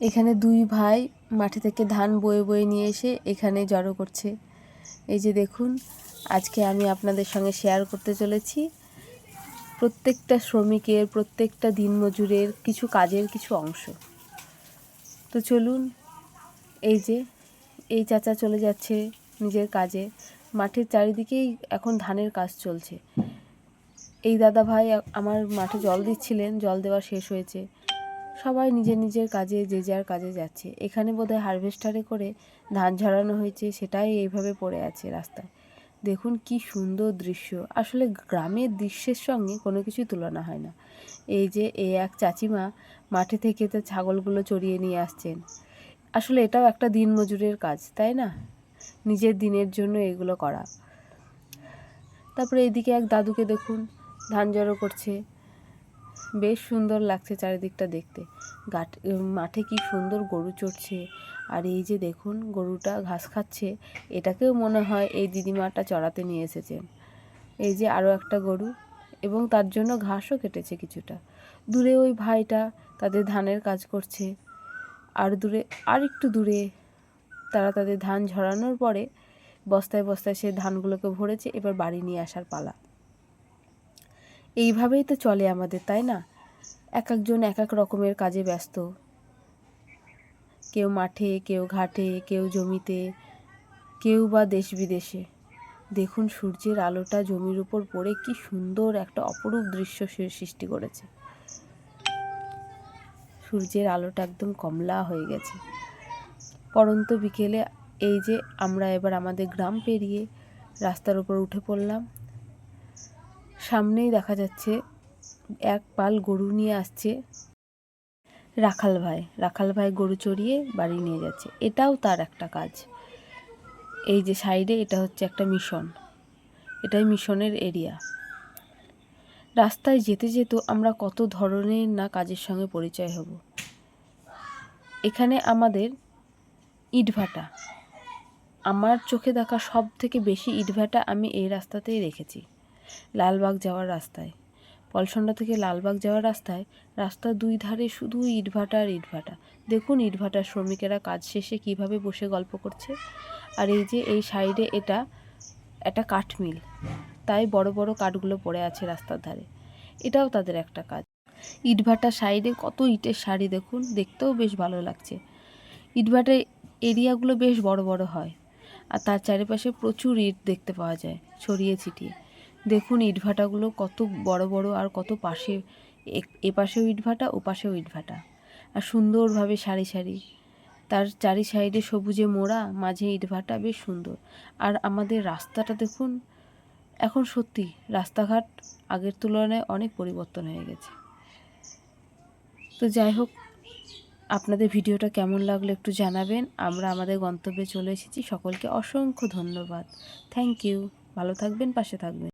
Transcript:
এখানে দুই ভাই মাঠে থেকে ধান বয়ে বয়ে নিয়ে এসে এখানে জড়ো করছে। এই যে দেখুন, আজকে আমি আপনাদের সঙ্গে শেয়ার করতে চলেছি। প্রত্যেকটা শ্রমিকের, প্রত্যেকটা দিনমজুরের কিছু কাজের কিছু অংশ। তো চলুন, এই যে, এই চাচা চলে যাচ্ছে নিজের কাজে। মাঠের চারিদিকেই এখন ধানের কাজ চলছে। এই দাদা ভাই আমার মাঠে জল দিচ্ছিলেন, জল দেওয়া শেষ হয়েছে। সবাই নিজের নিজের কাজে, যে যার কাজে যাচ্ছে। এখানে বোধহয় হারভেস্টারে করে ধান ঝরানো হয়েছে, সেটাই এইভাবে পড়ে আছে রাস্তায়। দেখুন কি সুন্দর দৃশ্য। আসলে গ্রামের দৃশ্যের সঙ্গে কোনো কিছু তুলনা হয় না। এই যে এই এক চাচিমা মাঠে থেকে তো ছাগলগুলো চড়িয়ে নিয়ে আসছেন। আসলে এটাও একটা দিন মজুরের কাজ, তাই না? নিজের দিনের জন্য এগুলো করা। তারপরে এদিকে এক দাদুকে দেখুন, ধান জড়ো করছে। বেশ সুন্দর লাগছে চারিদিকটা দেখতে। গাট মাঠে কি সুন্দর গরু চড়ছে। আর এই যে দেখুন, গরুটা ঘাস খাচ্ছে। এটাকেও মনে হয় এই দিদিমাটা চড়াতে নিয়ে এসেছেন। এই যে আরও একটা গরু। এবং তার জন্য ঘাসও কেটেছে কিছুটা। দূরে ওই ভাইটা তাদের ধানের কাজ করছে। আর দূরে আর একটু দূরে তারা তাদের ধান ঝরানোর পরে বস্তায় বস্তায় সে ধানগুলোকে ভরেছে। এবার বাড়ি নিয়ে আসার পালা। এইভাবেই তো চলে আমাদের, তাই না? এক একজন এক এক রকমের কাজে ব্যস্ত। কেউ মাঠে, কেউ ঘাটে, কেউ জমিতে, কেউ বা দেশ বিদেশে। দেখুন সূর্যের আলোটা জমির উপর পড়ে কি সুন্দর একটা অপরূপ দৃশ্য সৃষ্টি করেছে। সূর্যের আলোটা একদম কমলা হয়ে গেছে। পরন্ত বিকেলে এই যে আমরা এবার আমাদের গ্রাম পেরিয়ে রাস্তার উপর উঠে পড়লাম। সামনেই দেখা যাচ্ছে এক পাল গরু নিয়ে আসছে রাখাল ভাই। রাখাল ভাই গরু চড়িয়ে বাড়ি নিয়ে যাচ্ছে। এটাও তার একটা কাজ। এই যে সাইডে এটা হচ্ছে একটা মিশন। এটাই মিশনের এরিয়া। রাস্তায় যেতে যেতে আমরা কত ধরনের না কাজের সঙ্গে পরিচয় হব। এখানে আমাদের ইটভাটা আমার চোখে দেখা সব থেকে বেশি ইটভাটা আমি এই রাস্তাতেই রেখেছি। লালবাগ যাওয়ার রাস্তায়। পলসন্ডা থেকে লালবাগ যাওয়ার রাস্তায়, রাস্তার দুই ধারে শুধু ইটভাটা আর ইটভাটা। দেখুন ইটভাটার শ্রমিকেরা কাজ শেষে কীভাবে বসে গল্প করছে। আর এই যে এই সাইডে এটা, একটা কাঠমিল। তাই বড় বড় কাঠগুলো পড়ে আছে রাস্তার ধারে। এটাও তাদের একটা কাজ। ইটভাটার সাইডে কত ইটের শাড়ি দেখুন, দেখতেও বেশ ভালো লাগছে। ইটভাটার এরিয়াগুলো বেশ বড় বড় হয়। আর তার চারিপাশে প্রচুর ইট দেখতে পাওয়া যায়, ছড়িয়ে ছিটিয়ে। দেখুন ইটভাটাগুলো কত বড় বড় আর কত পাশে, এ পাশেও ইটভাটা ও পাশেও ইটভাটা। আর সুন্দরভাবে সারি সারি। তার চারি সাইডে সবুজে মোড়া, মাঝে ইটভাটা, বেশ সুন্দর। আর আমাদের রাস্তাটা দেখুন, এখন সত্যি রাস্তাঘাট আগের তুলনায় অনেক পরিবর্তন হয়ে গেছে। তো যাই হোক, আপনাদের ভিডিওটা কেমন লাগল একটু জানাবেন। আমরা আমাদের গন্তব্যে চলে এসেছি। সকলকে অসংখ্য ধন্যবাদ। Thank you. ভালো থাকবেন, পাশে থাকবেন।